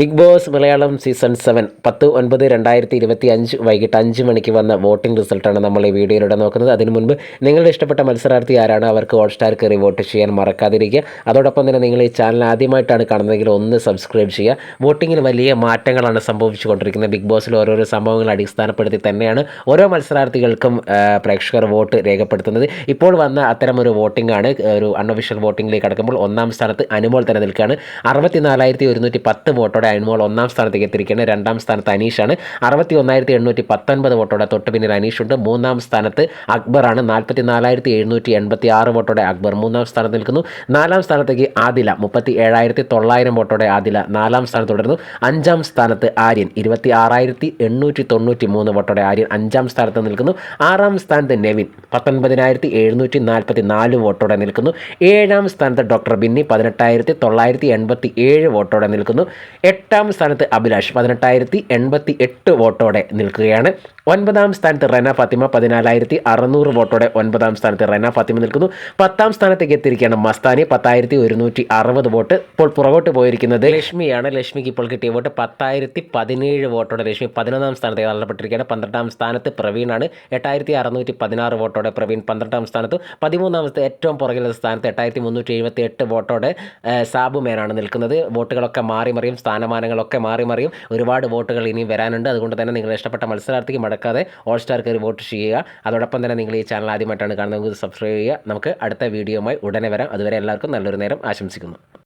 Bigg Boss Malayalam season seven പത്ത് ഒൻപത് രണ്ടായിരത്തി ഇരുപത്തി അഞ്ച് വൈകിട്ട് അഞ്ച് മണിക്ക് വന്ന വോട്ടിംഗ് റിസൾട്ടാണ് നമ്മൾ ഈ വീഡിയോയിലൂടെ നോക്കുന്നത്. അതിനു മുൻപ് നിങ്ങളുടെ ഇഷ്ടപ്പെട്ട മത്സരാർത്ഥി ആരാണ് അവർക്ക് ഹോട്ട്സ്റ്റാർ കയറി വോട്ട് ചെയ്യാൻ മറക്കാതിരിക്കുക. അതോടൊപ്പം തന്നെ നിങ്ങൾ ഈ ചാനൽ ആദ്യമായിട്ടാണ് കാണുന്നതെങ്കിൽ ഒന്ന് സബ്സ്ക്രൈബ് ചെയ്യുക. വോട്ടിങ്ങിൽ വലിയ മാറ്റങ്ങളാണ് സംഭവിച്ചുകൊണ്ടിരിക്കുന്നത്. ബിഗ് ബോസിൽ ഓരോരോ സംഭവങ്ങൾ അടിസ്ഥാനപ്പെടുത്തി തന്നെയാണ് ഓരോ മത്സരാർത്ഥികൾക്കും പ്രേക്ഷകർ വോട്ട് രേഖപ്പെടുത്തുന്നത്. ഇപ്പോൾ വന്ന അത്തരം ഒരു വോട്ടിംഗ് ആണ് ഒരു അൺഒഫീഷ്യൽ വോട്ടിങ്ങിലേക്ക് കടക്കുമ്പോൾ ഒന്നാം സ്ഥാനത്ത് അനുമോൾ തന്നെ നിൽക്കുകയാണ്. അറുപത്തിനാലായിരത്തി ഒരുന്നൂറ്റി പത്ത് വോട്ടോടെ അനുമോൾ ഒന്നാം സ്ഥാനത്തേക്ക് എത്തിയിരിക്കുകയാണ് രണ്ടാം സ്ഥാനത്ത് അനീഷാണ്. അറുപത്തി ഒന്നായിരത്തി എണ്ണൂറ്റി പത്തൊൻപത് വോട്ടോടെ തൊട്ട് പിന്നിൽ അനീഷുണ്ട്. മൂന്നാം സ്ഥാനത്ത് അക്ബറാണ്. നാൽപ്പത്തി നാലായിരത്തി എഴുന്നൂറ്റി എൺപത്തി ആറ് വോട്ടോടെ അക്ബർ മൂന്നാം സ്ഥാനത്ത് നിൽക്കുന്നു. നാലാം സ്ഥാനത്തേക്ക് ആദില. മുപ്പത്തി ഏഴായിരത്തി തൊള്ളായിരം വോട്ടോടെ ആദില നാലാം സ്ഥാനത്ത് തുടരുന്നു. അഞ്ചാം സ്ഥാനത്ത് ആര്യൻ. ഇരുപത്തി ആറായിരത്തി എണ്ണൂറ്റി തൊണ്ണൂറ്റി മൂന്ന് വോട്ടോടെ ആര്യൻ അഞ്ചാം സ്ഥാനത്ത് നിൽക്കുന്നു. ആറാം സ്ഥാനത്ത് നെവിൻ. പത്തൊൻപതിനായിരത്തി എഴുന്നൂറ്റി നാൽപ്പത്തി നാല് വോട്ടോടെ നിൽക്കുന്നു. ഏഴാം സ്ഥാനത്ത് ഡോക്ടർ ബിന്നി. പതിനെട്ടായിരത്തി തൊള്ളായിരത്തി എൺപത്തി ഏഴ് വോട്ടോടെ നിൽക്കുന്നു. എട്ടാം സ്ഥാനത്ത് അഭിലാഷ് പതിനെട്ടായിരത്തി എൺപത്തി എട്ട് വോട്ടോടെ നിൽക്കുകയാണ്. ഒൻപതാം സ്ഥാനത്ത് റെന ഫാത്തിമ പതിനാലായിരത്തി അറുന്നൂറ് വോട്ടോടെ ഒൻപതാം സ്ഥാനത്ത് റെന ഫാത്തിമ നിൽക്കുന്നു. പത്താം സ്ഥാനത്തേക്ക് എത്തിയിരിക്കുകയാണ് മസ്താനി പത്തായിരത്തി ഒരുന്നൂറ്റി അറുപത് വോട്ട് ഇപ്പോൾ പുറകോട്ട് പോയിരിക്കുന്നത്. ലക്ഷ്മിയാണ്. ലക്ഷ്മിക്ക് ഇപ്പോൾ കിട്ടിയ വോട്ട് പത്തായിരത്തി പതിനേഴ് വോട്ടോടെ ലക്ഷ്മി പതിനൊന്നാം സ്ഥാനത്തേക്ക് തള്ളപ്പെട്ടിരിക്കുകയാണ്. പന്ത്രണ്ടാം സ്ഥാനത്ത് പ്രവീണാണ്. എട്ടായിരത്തി അറുന്നൂറ്റി പതിനാറ് വോട്ടോടെ പ്രവീൺ പന്ത്രണ്ടാം സ്ഥാനത്ത്. പതിമൂന്നാമത്തെ ഏറ്റവും പുറകിലെ സ്ഥാനത്ത് എട്ടായിരത്തി മുന്നൂറ്റി എഴുപത്തി എട്ട് വോട്ടോടെ സാബു മേനാണ് നിൽക്കുന്നത്. വോട്ടുകളൊക്കെ മാറി മറിയും സ്ഥാനമാനങ്ങളൊക്കെ മാറി മറിയും. ഒരുപാട് വോട്ടുകൾ ഇനിയും വരാനുണ്ട്. അതുകൊണ്ട് തന്നെ നിങ്ങൾ ഇഷ്ടപ്പെട്ട മത്സരാർത്ഥിക്ക് മടക്കാതെ ഓൾ സ്റ്റാർ കയറി വോട്ട് ചെയ്യുക. അതോടൊപ്പം തന്നെ നിങ്ങൾ ഈ ചാനൽ ആദ്യമായിട്ടാണ് കാണുന്നത് സബ്സ്ക്രൈബ് ചെയ്യുക. നമുക്ക് അടുത്ത വീഡിയോയുമായി ഉടനെ വരാം. അതുവരെ എല്ലാവർക്കും നല്ലൊരു നേരം ആശംസിക്കുന്നു.